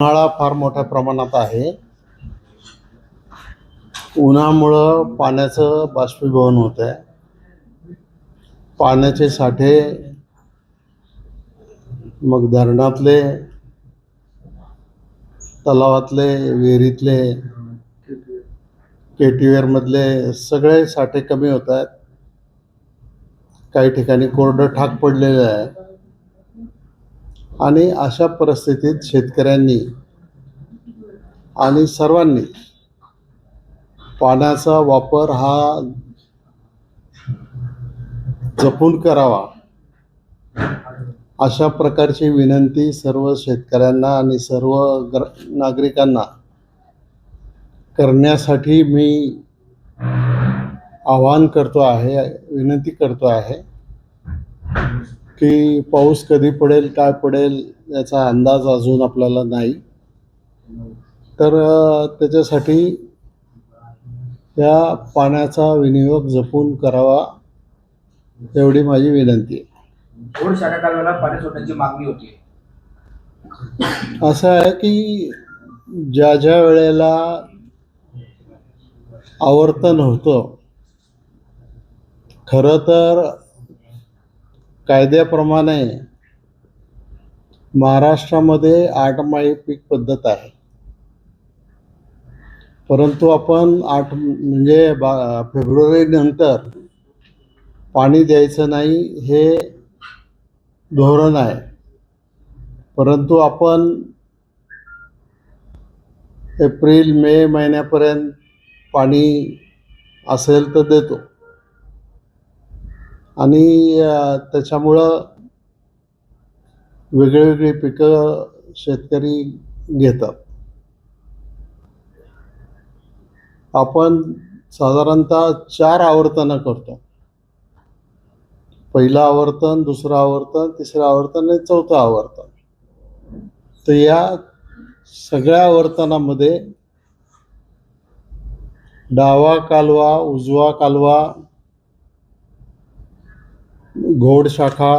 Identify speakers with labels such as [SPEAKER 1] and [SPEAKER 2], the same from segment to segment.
[SPEAKER 1] उन्हाळा फार मोठ्या प्रमाणात आहे. उन्हामुळं पाण्याचं बाष्पीभवन होत आहे पाण्याचे साठे मग धरणातले तलावातले विहिरीतले केटीवेअरमधले सगळे साठे कमी होत आहेत. काही ठिकाणी कोरडं ठाक पडलेलं आहे. आणि अशा परिस्थितीत शेतकऱ्यांनी आणि सर्वांनी पाण्याचा वापर हा जपून करावा अशा प्रकारची विनंती सर्व शेतकऱ्यांना आणि सर्व ग्र नागरिकांना करण्यासाठी मी आवाहन करतो आहे विनंती करतो आहे. की पाऊस कधी पडेल काय पडेल याचा अंदाज अजून आपल्याला नाही. तर त्याच्यासाठी या पाण्याचा विनियोग जपून करावा एवढी माझी विनंती आहे.
[SPEAKER 2] घोड शाखा कालव्याला पाणी सोडण्याची मागणी होती.
[SPEAKER 1] असं आहे की ज्या ज्या वेळेला आवर्तन होतं खरं तर कायद्याप्रमाणे महाराष्ट्रामध्ये आठमाळी पीक पद्धत आहे. परंतु आपण आठ म्हणजे बा फेब्रुवारी नंतर पाणी द्यायचं नाही हे धोरण आहे. परंतु आपण एप्रिल मे महिन्यापर्यंत पाणी असेल तर देतो. आणि त्याच्यामुळं वेगळी पिकं शेतकरी घेतात. आपण साधारणतः चार आवर्तनं करतो. पहिलं आवर्तन दुसरं आवर्तन तिसरं आवर्तन आणि चौथं आवर्तन. तर या सगळ्या आवर्तनामध्ये डावा कालवा उजवा कालवा घोड शाखा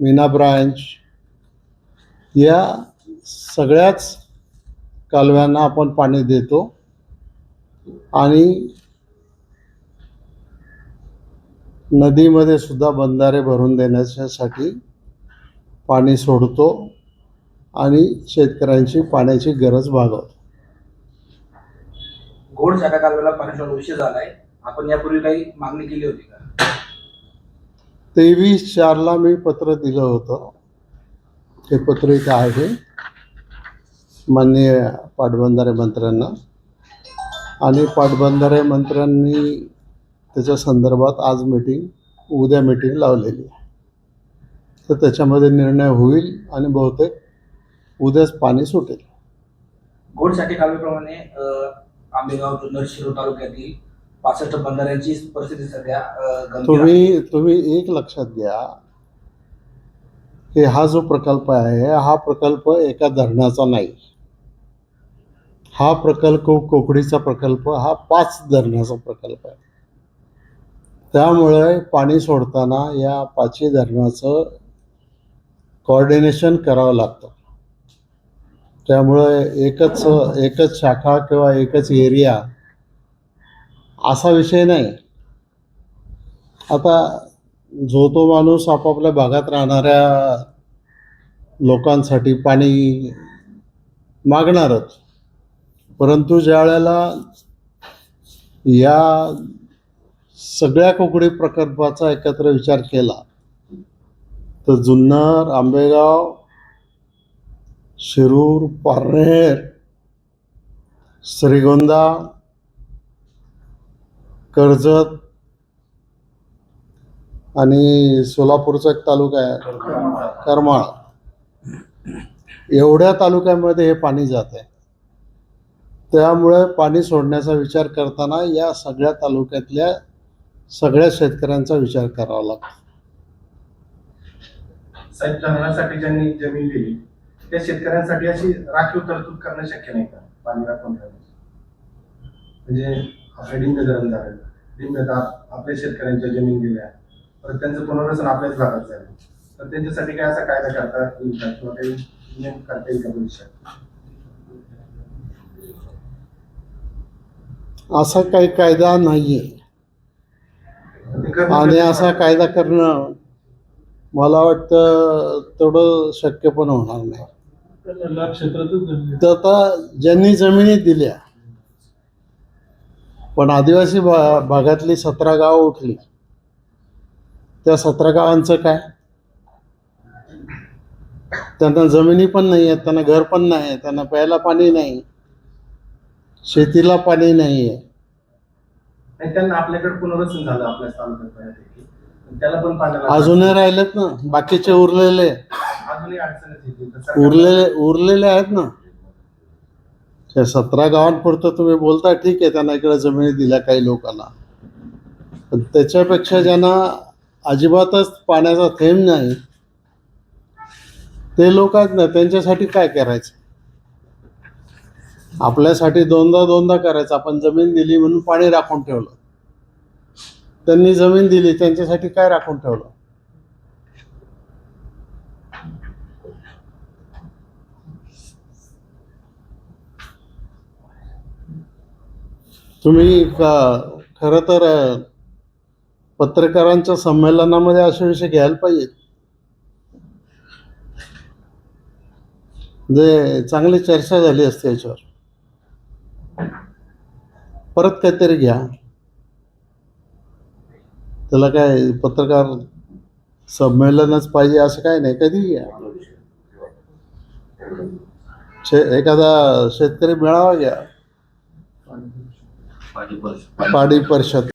[SPEAKER 1] मीना ब्रांच या सगळ्याच कालव्यांना आपण पाणी देतो. आणि नदीमध्ये सुद्धा बंधारे भरून देण्यासाठी पाणी सोडतो आणि शेतकऱ्यांची पाण्याची गरज भागवतो.
[SPEAKER 2] घोड शाखा कालव्याला पाणी उशीर विषय आहे आपण यापूर्वी काही मागणी केली होती का?
[SPEAKER 1] तेवीस चारला मी पत्र दिलं होतं. ते पत्र इथं आहे. माननीय पाटबंधारे मंत्र्यांना. आणि पाटबंधारे मंत्र्यांनी त्याच्या संदर्भात आज मीटिंग उद्या मीटिंग लावलेली आहे. तर त्याच्यामध्ये निर्णय होईल आणि बहुतेक उद्याच पाणी सुटेल.
[SPEAKER 2] गोडसाठी शाखे आंबेगाव जुन्नर शिरो तालुक्यातील पासष्ट बंधाऱ्यांची परिस्थिती सध्या अं, गंभीर आहे.
[SPEAKER 1] तुम्ही तुम्ही एक लक्षात घ्या. की हा जो प्रकल्प आहे हा प्रकल्प एका धरणाचा नाही. हा प्रकल्प कोकडीचा प्रकल्प हा पाच धरणाचा प्रकल्प आहे. त्यामुळे पाणी सोडताना या पाचही धरणाचं कोऑर्डिनेशन करावं लागतं. त्यामुळे एकच एकच शाखा किंवा एकच एरिया असा विषय नाही. आता जो तो माणूस आपापल्या भागात राहणाऱ्या लोकांसाठी पाणी मागणारच. परंतु ज्या वेळेला या सगळ्या कोकणी प्रकल्पाचा एकत्र विचार केला तर जुन्नर आंबेगाव शिरूर पारनेर श्रीगोंदा कर्जत आणि सोलापूरचा एक तालुका आहे. करमाळ. एवढ्या तालुक्यामध्ये हे पाणी जात आहे. त्यामुळे पाणी सोडण्याचा विचार करताना या सगळ्या तालुक्यातल्या सगळ्या शेतकऱ्यांचा विचार करावा लागतो.
[SPEAKER 3] साहेब धरणासाठी ज्यांनी जमीन दिली त्या शेतकऱ्यांसाठी अशी राखीव तरतूद करणं शक्य नाही का? पाणी राखून म्हणजे आपल्या धरण झालं. डिंग आता आपल्या शेतकऱ्यांच्या जमीन गेल्या. तर त्यांचं पुनर्वसन आपल्याच भागात झालं. तर त्यांच्यासाठी काय असा कायदा करता येईल का? किंवा काही नियम करता येईल का भविष्यात?
[SPEAKER 1] असा काही कायदा नाही आणि असा कायदा करणं मला वाटतं तेवढं शक्य पण होणार नाही. आता ज्यांनी जमिनी दिल्या पण आदिवासी भा भागातली सतरा गावं उठली. त्या सतरा गावांचं काय? त्यांना जमिनी पण नाही आहेत त्यांना घर पण नाही आहे त्यांना प्यायला पाणी नाही शेतीला पाणी नाही आहे
[SPEAKER 3] आणि त्यांना आपल्याकडे पुनर्वसन झालं आपल्या तालुक्यात बऱ्यापैकी. पण त्याला पण पाण्याला
[SPEAKER 1] अजूनही राहिलेत ना बाकीचे उरलेले.
[SPEAKER 3] अजूनही अडचणच येते तर सरकारला-
[SPEAKER 1] उरलेले उरलेले आहेत ना. त्या सतरा गावांपुरतं तुम्ही बोलता ठीक आहे त्यांना इकडे जमिनी दिल्या काही लोकांना. पण त्याच्यापेक्षा ज्यांना अजिबातच पाण्याचा थेंब नाही ते लोक आहेत ना त्यांच्यासाठी काय करायचं? आपल्यासाठी दोनदा दोनदा करायचं. आपण जमीन दिली म्हणून पाणी राखून ठेवलं. त्यांनी जमीन दिली त्यांच्यासाठी काय राखून ठेवलं? तुम्ही खरं तर पत्रकारांच्या संमेलनामध्ये असे विषय घ्यायला पाहिजेत जे म्हणजे चांगली चर्चा झाली असते याच्यावर. परत काहीतरी घ्या. त्याला काय पत्रकार संमेलनच पाहिजे असं काय नाही कधी घ्या. शे एखादा शेतकरी मेळावा घ्या. पाडी परिषद.